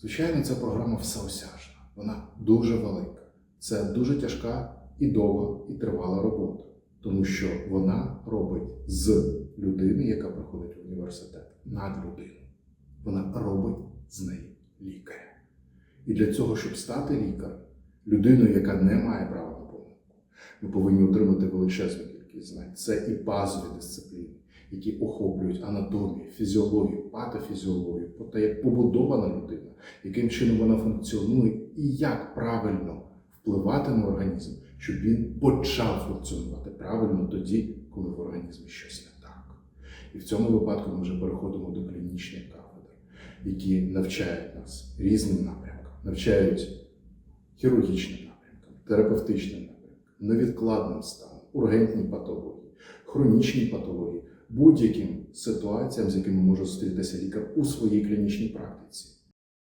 Звичайно, ця програма всеосяжна, вона дуже велика. Це дуже тяжка і довга, і тривала робота, тому що вона робить з людини, яка приходить в університет, над людину. Вона робить з неї лікаря. І для цього, щоб стати лікарем, людиною, яка не має права на помилку, ми повинні отримати величезну кількість знань. Це і базові дисципліни, які охоплюють анатомію, фізіологію, патофізіологію, про те, як побудована людина, яким чином вона функціонує і як правильно впливати на організм, щоб він почав функціонувати правильно тоді, коли в організмі щось не так. І в цьому випадку ми вже переходимо до клінічних кафедр, які навчають нас різним напрямкам, навчають хірургічним напрямкам, терапевтичним напрямкам, невідкладним станом, ургентній патології, хронічній патології, будь-яким ситуаціям, з якими може зустрітися лікар у своїй клінічній практиці.